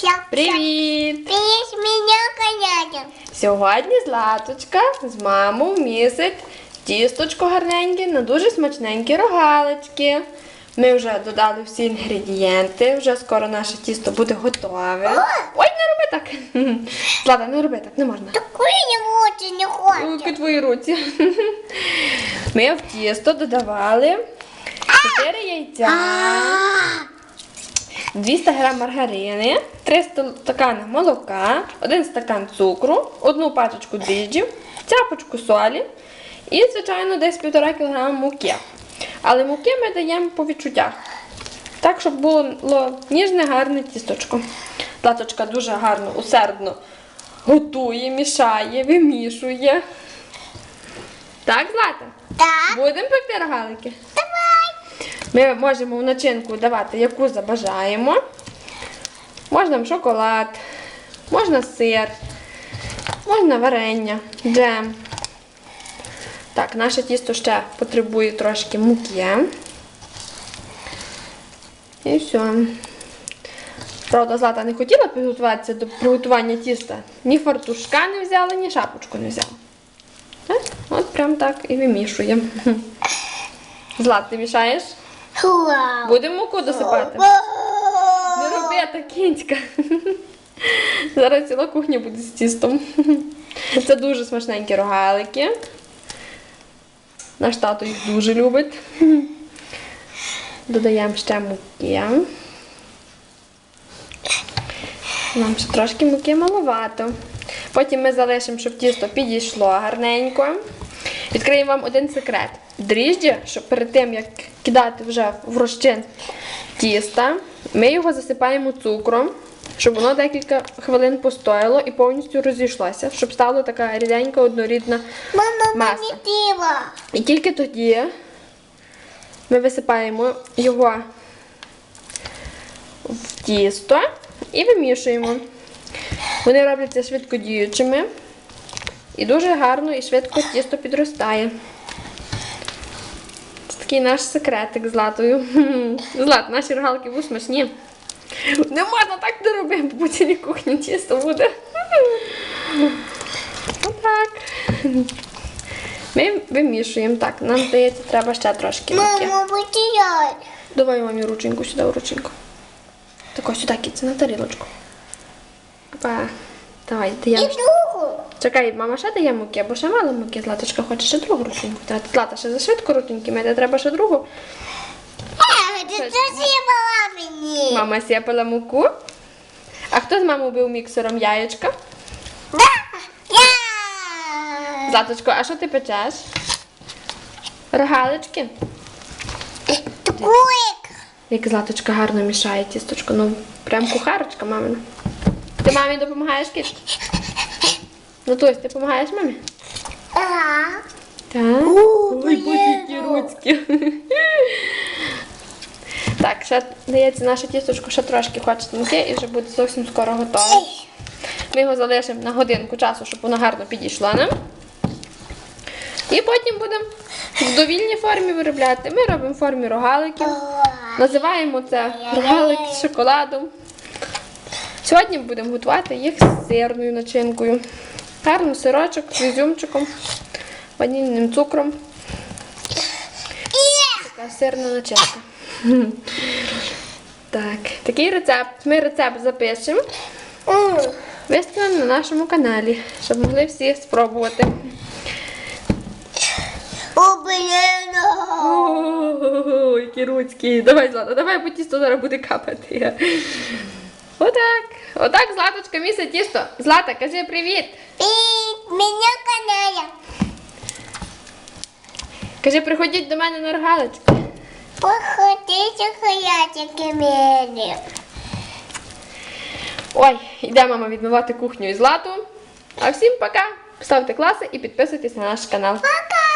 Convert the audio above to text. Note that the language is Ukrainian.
Привіт! Привіт, мене коняка. Сьогодні Златочка з мамою місить тісточко гарненьке на дуже смачненькі рогалички. Ми вже додали всі інгредієнти, вже скоро наше тісто буде готове. Ой, не роби так. Злата, не роби так, не можна. Я хочу не хочу. Руки твої руці. Ми в тісто додавали 4 яйця. 200 грам маргарини, 3 стакани молока, 1 стакан цукру, одну пачечку дріжджів, цяпочку солі і, звичайно, десь 1,5 кг муки. Але муки ми даємо по відчуттях. Так, щоб було ніжне, гарне тісточко. Латочка дуже гарно, усердно готує, мішає, вимішує. Так, Злата? Так. Будемо пекти рогалики? Давай. Ми можемо в начинку давати, яку забажаємо. Можна шоколад, можна сир, можна варення, джем. Так, наше тісто ще потребує трошки муки. І все. Правда, Злата не хотіла підготуватися до приготування тіста. Ні фартушка не взяла, ні шапочку не взяла. От прям так і вимішуємо. Злат, ти мішаєш? Будемо муку досипати. Не роби так, кінська. Зараз ціла кухня буде з тістом. Це дуже смачненькі рогалики. Наш тато їх дуже любить. Додаємо ще муки. Нам ще трошки муки маловато. Потім ми залишимо, щоб тісто підійшло гарненько. Відкриємо вам один секрет. Дріжджі, щоб перед тим, як кидати вже в розчин тіста, ми його засипаємо цукром, щоб воно декілька хвилин постояло і повністю розійшлося, щоб стала така ріденька, однорідна Мама, маса. І тільки тоді ми висипаємо його в тісто і вимішуємо. Вони робляться швидкодіючими і дуже гарно і швидко тісто підростає. Це такий наш секретик з Златою. Злат, наші рогалки будуть смачні. Не можна так не робити, бо по цілій кухні тісто буде. Отак. Ми вимішуємо так. Нам здається, треба ще трошки муки. Мама, потеряй. Давай мамі рученьку сюди рученьку. Так ось сюди кіці на тарілочку. Опа. Давай, І даємо. Чекай, мама ще дає муки, бо ще мало муки. Златочка хоче ще другу рученьку. Та Злата ще за швидко рученьки мити, треба ще другу. Е, ти мені. Мама сіпала муку. А хто з мамою бив міксером яєчка? Да. Я. Златочко, а що ти печеш? Рогалички? Куик. Як Златочка гарно мішає тісточко. Ну, прям кухарочка мамина. Ти мамі допомагаєш кіт? Ну, Тось, ти допомагаєш мамі? Ага. Так. Ой, боже, які руцькі. Так, ще дається наше тісточко, ще трошки хоче муки і вже буде зовсім скоро готове. Ми його залишимо на годинку часу, щоб воно гарно підійшло нам. І потім будемо в довільній формі виробляти. Ми робимо в формі рогаликів. Називаємо це рогалики з шоколадом. Сьогодні будемо готувати їх з сирною начинкою. Гарно сирочок з ізюмчиком, ванільним цукром. Така сирна начинка. Так, такий рецепт. Ми рецепт запишемо, виставимо на нашому каналі, щоб могли всі спробувати. Ой, які руцькі. Давай, Злата, давай, бо тісто зараз буде капати. Отак. Отак Златочка місить тісто. Злата, кажи привіт. І мене коняя. Кажи, приходіть до мене на рогалички. Походите хаятики мене. Ой, йде мама відмивати кухню і Злату. А всім пока. Ставте класи і підписуйтесь на наш канал. Пока.